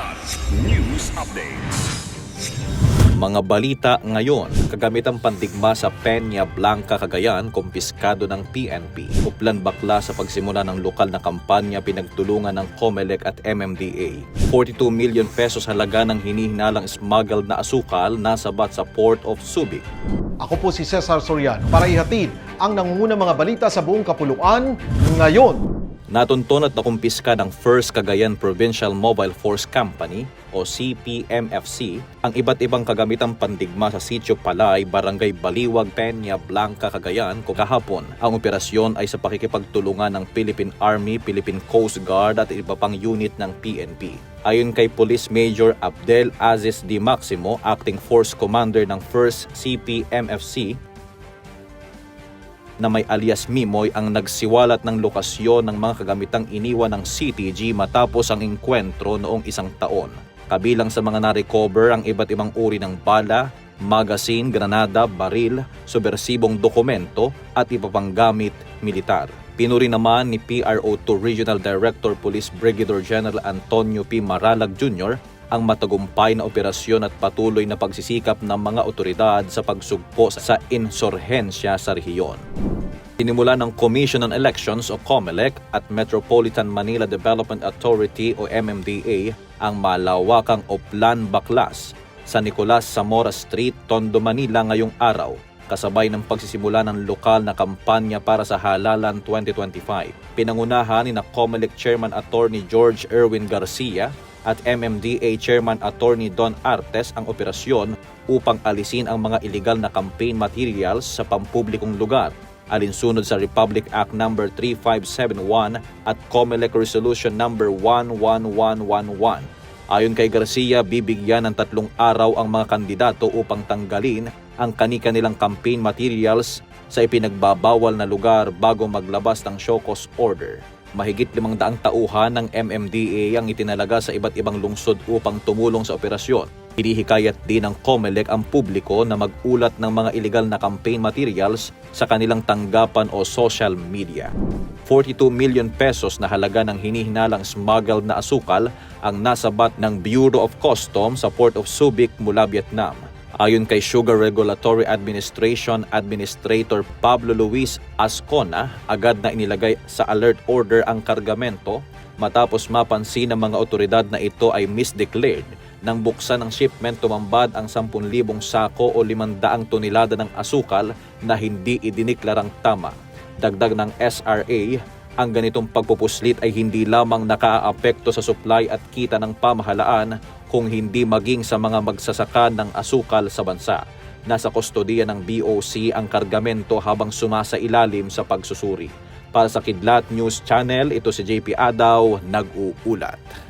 Ulat News Updates. Mga balita ngayon, kagamitang pandigma sa Peña Blanca, Cagayan, kumpiskado ng PNP. Uplan bakla sa pagsimula ng lokal na kampanya pinagtulungan ng COMELEC at MMDA. 42 million pesos halaga ng hinihinalang smuggled na asukal nasabat sa Port of Subic. Ako po si Cesar Soriano para ihatid ang nangungunang mga balita sa buong kapuluan ngayon. Natunton at nakumpiska ng First Cagayan Provincial Mobile Force Company o CPMFC ang iba't ibang kagamitang pandigma sa Sitio Palay, Barangay Baliwag, Peña Blanca, Cagayan kung kahapon. Ang operasyon ay sa pakikipagtulungan ng Philippine Army, Philippine Coast Guard at iba pang unit ng PNP. Ayon kay Police Major Abdel Aziz Di Maximo, Acting Force Commander ng 1st CPMFC, na may alias Mimoy ang nagsiwalat ng lokasyon ng mga kagamitang iniwan ng CTG matapos ang engkwentro noong isang taon. Kabilang sa mga na-recover ang iba't ibang uri ng bala, magazine, granada, baril, subversibong dokumento at iba pang gamit militar. Pinuri naman ni PRO2 Regional Director Police Brigadier General Antonio P. Maralag Jr. ang matagumpay na operasyon at patuloy na pagsisikap ng mga otoridad sa pagsugpo sa insurhensya sa rehiyon. Sinimula ng Commission on Elections o COMELEC at Metropolitan Manila Development Authority o MMDA ang malawakang Oplan Baklas sa Nicolas Zamora Street, Tondo, Manila ngayong araw kasabay ng pagsisimula ng lokal na kampanya para sa Halalan 2025. Pinangunahan ni COMELEC Chairman Attorney George Erwin Garcia at MMDA Chairman Attorney Don Artes ang operasyon upang alisin ang mga illegal na campaign materials sa pampublikong lugar alinsunod sa Republic Act No. 3571 at COMELEC Resolution No. 11111. Ayon kay Garcia, bibigyan ng tatlong araw ang mga kandidato upang tanggalin ang kani-kanilang campaign materials sa ipinagbabawal na lugar bago maglabas ng show cause order. Mahigit limang daang tauhan ng MMDA ang itinalaga sa iba't ibang lungsod upang tumulong sa operasyon. Hinihikayat din ng COMELEC ang publiko na magulat ng mga illegal na campaign materials sa kanilang tanggapan o social media. 42 million pesos na halaga ng hinihinalang smuggled na asukal ang nasabat ng Bureau of Customs sa Port of Subic mula Vietnam. Ayon kay Sugar Regulatory Administration Administrator Pablo Luis Ascona, agad na inilagay sa alert order ang kargamento matapos mapansin ng mga otoridad na ito ay misdeclared nang buksan ng shipment tumambad ang 10,000 sako o 500 tonelada ng asukal na hindi idiniklarang tama. Dagdag ng SRA, ang ganitong pagpupuslit ay hindi lamang nakaaapekto sa supply at kita ng pamahalaan kung hindi maging sa mga magsasaka ng asukal sa bansa. Nasa kustodiya ng BOC ang kargamento habang sumasa ilalim sa pagsusuri. Para sa Kidlat News Channel, ito si JP Adaw, nag-uulat.